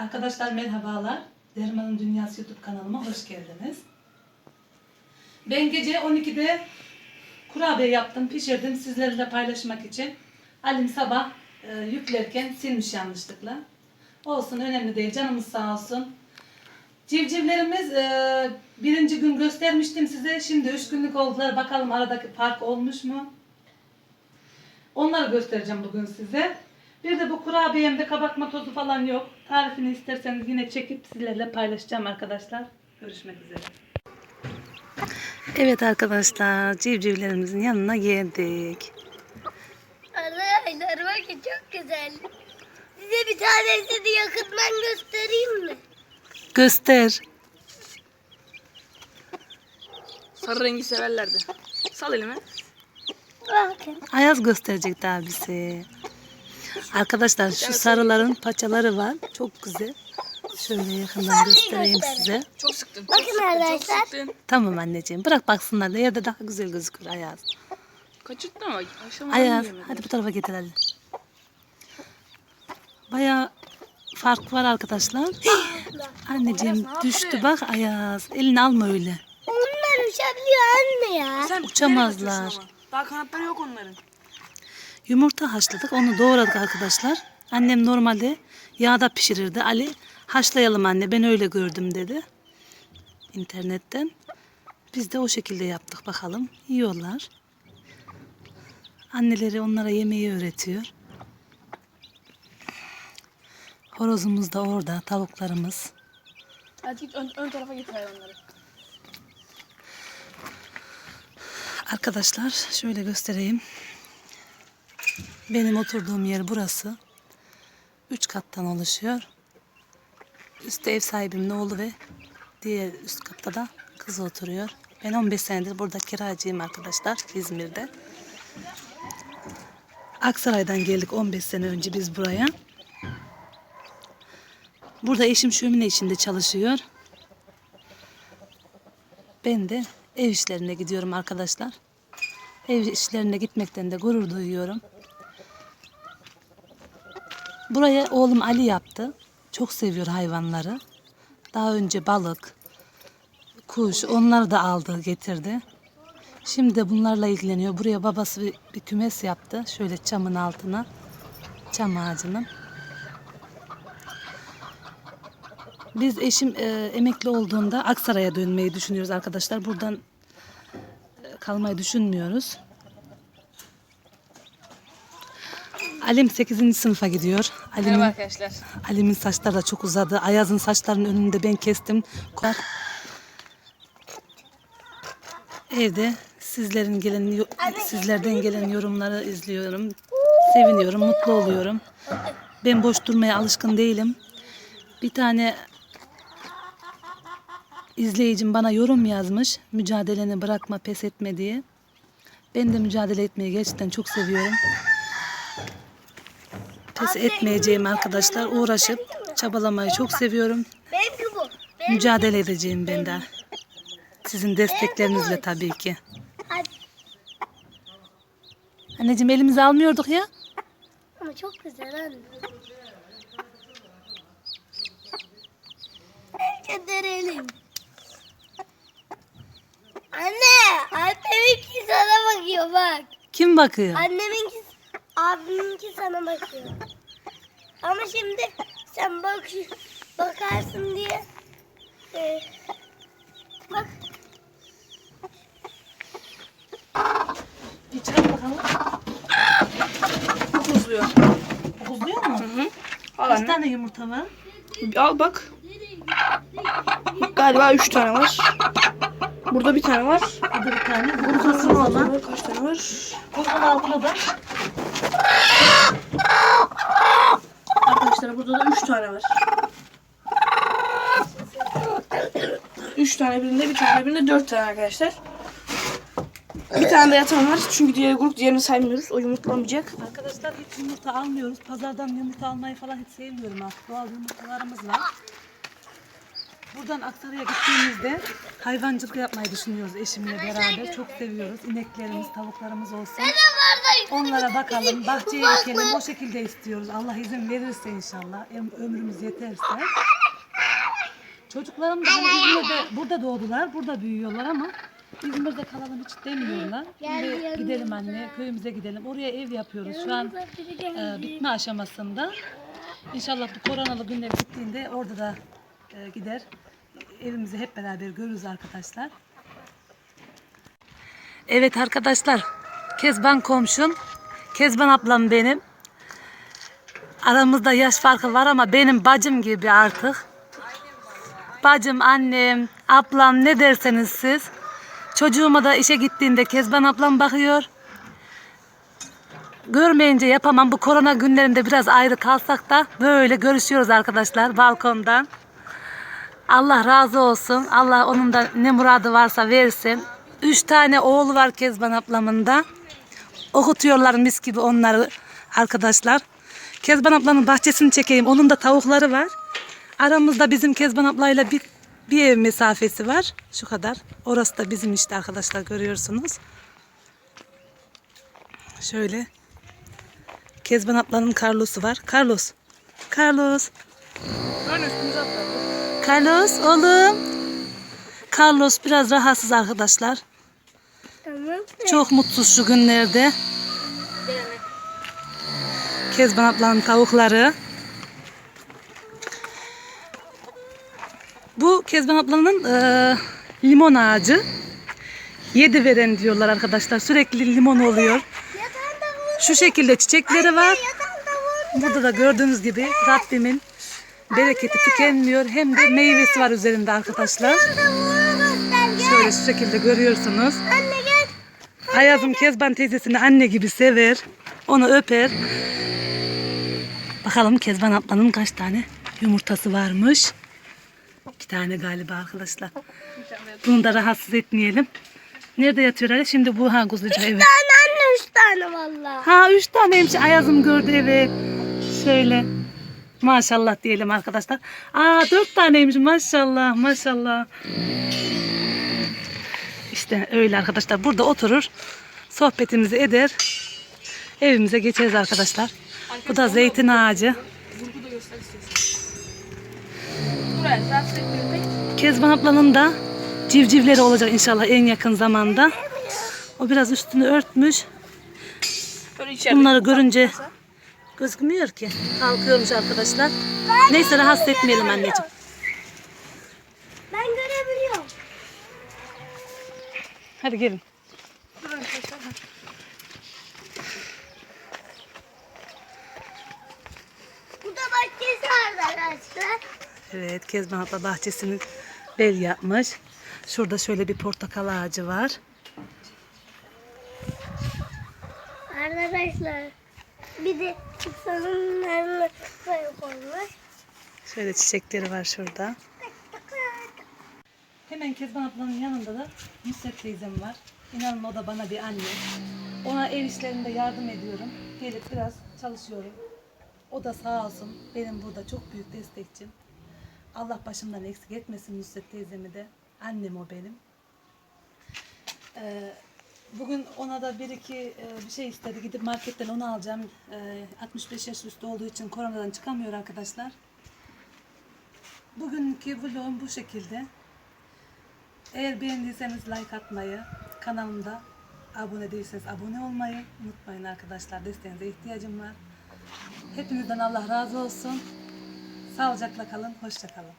Arkadaşlar merhabalar. Derman'ın Dünyası YouTube kanalıma hoş geldiniz. Ben gece 12'de kurabiye yaptım, pişirdim sizlerle paylaşmak için. Halim sabah e, yüklerken silmiş yanlışlıkla. Olsun önemli değil, canımız sağ olsun. Civcivlerimiz e, birinci gün göstermiştim size. Şimdi üç günlük oldular. Bakalım aradaki fark olmuş mu? Onları göstereceğim bugün size. Bir de bu kurabiyemde kabartma tozu falan yok. Tarifini isterseniz yine çekip sizlerle paylaşacağım arkadaşlar. Görüşmek üzere. Evet arkadaşlar civcivlerimizin yanına geldik. Arkadaşlar bakın çok güzel. Size bir tanesini yakından göstereyim mi? Göster. Sarı rengi severlerdi. Sal elimi. Bakın. Ayaz gösterecek daha bize. Arkadaşlar şu sarıların paçaları var. Çok güzel. Şöyle yakından göstereyim size. Çok sıktın. Bakın çok sıktın, arkadaşlar. Çok sıktın. Tamam anneciğim bırak baksınlar da ya da daha güzel gözükür Ayaz. Kaçırttın ama aşamadan Ayaz hadi bu tarafa getir hadi. Baya fark var arkadaşlar. Anneciğim Ayaz, düştü bak Ayaz. Elini alma öyle. Onlar uçabiliyor anne ya. Sen Uçamazlar. Daha kanatları yok onların. Yumurta haşladık. Onu doğradık arkadaşlar. Annem normalde yağda pişirirdi. Ali haşlayalım anne ben öyle gördüm dedi. internetten. Biz de o şekilde yaptık bakalım. Yiyorlar. Anneleri onlara yemeği öğretiyor. Horozumuz da orada, tavuklarımız. Hadi git ön, ön tarafa git hayvanları. Arkadaşlar şöyle göstereyim. Benim oturduğum yer burası. Üç kattan oluşuyor. Üstte ev sahibimin oğlu ve diğer üst katta da kız oturuyor. Ben 15 senedir burada kiracıyım arkadaşlar İzmir'de. Aksaray'dan geldik 15 sene önce biz buraya. Burada eşim şömine içinde çalışıyor. Ben de ev işlerine gidiyorum arkadaşlar. Ev işlerine gitmekten de gurur duyuyorum. Buraya oğlum Ali yaptı. Çok seviyor hayvanları. Daha önce balık, kuş onları da aldı getirdi. Şimdi de bunlarla ilgileniyor. Buraya babası bir, bir kümes yaptı. Şöyle çamın altına. Çam ağacının. Biz eşim e, emekli olduğunda Aksaray'a dönmeyi düşünüyoruz arkadaşlar. Buradan e, kalmayı düşünmüyoruz. Alim 8. sınıfa gidiyor. Merhaba Alim'in, arkadaşlar. Alim'in saçları da çok uzadı. Ayaz'ın saçlarının önünde ben kestim. Evde sizlerin gelen sizlerden gelen yorumları izliyorum. Seviniyorum, mutlu oluyorum. Ben boş durmaya alışkın değilim. Bir tane izleyicim bana yorum yazmış. Mücadeleni bırakma, pes etme diye. Ben de mücadele etmeyi gerçekten çok seviyorum. Pes etmeyeceğim arkadaşlar. Uğraşıp çabalamayı çok seviyorum. Mücadele edeceğim ben de. Sizin desteklerinizle tabii ki. Anneciğim elimizi almıyorduk ya. Ama çok güzel anne. Gönderelim. Anne, anneminki sana bakıyor bak. Kim bakıyor? Anneminki, abiminki sana bakıyor. Ama şimdi sen bak bakarsın diye. e, bak. Bir çıkar bakalım. Çok uzuyor. Buzluyor mu? Al Kaç anne. tane yumurta var? Al bak. Galiba üç tane var. Burada bir tane var. Burada bir tane. Burada Burkasın o zaman. var. Kaç tane var? Bunun altına da. Arkadaşlar burada da üç tane var. Üç tane birinde bir tane birinde dört tane arkadaşlar. Bir tane de yatan var çünkü diğer grup diğerini saymıyoruz. O yumurtlamayacak. Arkadaşlar hiç yumurta almıyoruz. Pazardan yumurta almayı falan hiç sevmiyorum artık. Doğal yumurtalarımız var. Buradan Aksaray'a gittiğimizde hayvancılık yapmayı düşünüyoruz eşimle beraber. Çok seviyoruz. İneklerimiz, tavuklarımız olsun. Yukarıda Onlara bakalım, bahçeye bak. O şekilde istiyoruz. Allah izin verirse inşallah. Öm- Ömrümüz yeterse. Çocuklarım da hani İzmir'de, burada doğdular, burada büyüyorlar ama İzmir'de kalalım hiç demiyorlar. Şimdi gidelim anne, köyümüze gidelim. Oraya ev yapıyoruz. Şu an e, bitme aşamasında. İnşallah bu koronalı günler bittiğinde orada da e, gider. Evimizi hep beraber görürüz arkadaşlar. Evet arkadaşlar. Kezban komşum. Kezban ablam benim. Aramızda yaş farkı var ama benim bacım gibi artık. Bacım, annem, ablam ne derseniz siz. Çocuğuma da işe gittiğinde Kezban ablam bakıyor. Görmeyince yapamam. Bu korona günlerinde biraz ayrı kalsak da böyle görüşüyoruz arkadaşlar balkondan. Allah razı olsun. Allah onun da ne muradı varsa versin. Üç tane oğlu var Kezban ablamın da. Okutuyorlar mis gibi onları arkadaşlar. Kezban ablanın bahçesini çekeyim. Onun da tavukları var. Aramızda bizim Kezban ablayla bir, bir ev mesafesi var. Şu kadar. Orası da bizim işte arkadaşlar görüyorsunuz. Şöyle. Kezban ablanın Carlos'u var. Carlos. Carlos. Carlos oğlum. Carlos biraz rahatsız arkadaşlar. Tamam. Çok mutsuz şu günlerde. Kezban ablanın tavukları. Bu Kezban ablanın eee, limon ağacı. Yedi veren diyorlar arkadaşlar. Sürekli limon oluyor. Şu şekilde çiçekleri var. Burada da gördüğünüz gibi Rabbimin bereketi tükenmiyor. Hem de meyvesi var üzerinde arkadaşlar. Şöyle şu şekilde görüyorsunuz. Anne. Ayazım Kezban teyzesini anne gibi sever. Onu öper. Bakalım Kezban ablanın kaç tane yumurtası varmış. İki tane galiba arkadaşlar. Bunu da rahatsız etmeyelim. Nerede yatıyor Ali? Şimdi bu ha kuzucu evet. tane anne üç tane valla. Ha üç taneymiş Ayazım gördü evet. Şöyle. Maşallah diyelim arkadaşlar. Aa dört taneymiş maşallah maşallah. İşte öyle arkadaşlar. Burada oturur. Sohbetimizi eder. Evimize geçeriz arkadaşlar. Bu da zeytin ağacı. Vurgu da göster istiyorsan. Buraya rahatsız etmiyor pek. Kezban ablanın da civcivleri olacak inşallah en yakın zamanda. O biraz üstünü örtmüş. Böyle içeride. Bunları görünce gözükmüyor ki. Kalkıyormuş arkadaşlar. Neyse rahatsız etmeyelim anneciğim. Ben görebiliyorum. Hadi gelin. Bu da bahçesi arkadaşlar. Evet Kezban abla bahçesini bel yapmış. Şurada şöyle bir portakal ağacı var. Arkadaşlar. Bir de çıksanın koymuş. Şöyle çiçekleri var şurada. Hemen Kezban ablanın yanında da Nusret teyzem var. İnanın o da bana bir anne. Ona ev işlerinde yardım ediyorum. Gelip biraz çalışıyorum. O da sağ olsun benim burada çok büyük destekçim. Allah başımdan eksik etmesin Nusret teyzemi de. Annem o benim. Ee, bugün ona da bir iki e, bir şey istedi. Gidip marketten onu alacağım. Ee, 65 yaş üstü olduğu için koronadan çıkamıyor arkadaşlar. Bugünkü vlogum bu şekilde. Eğer beğendiyseniz like atmayı, kanalımda abone değilseniz abone olmayı unutmayın arkadaşlar. Desteğinize ihtiyacım var. Hepinizden Allah razı olsun. Sağlıcakla kalın, hoşça kalın.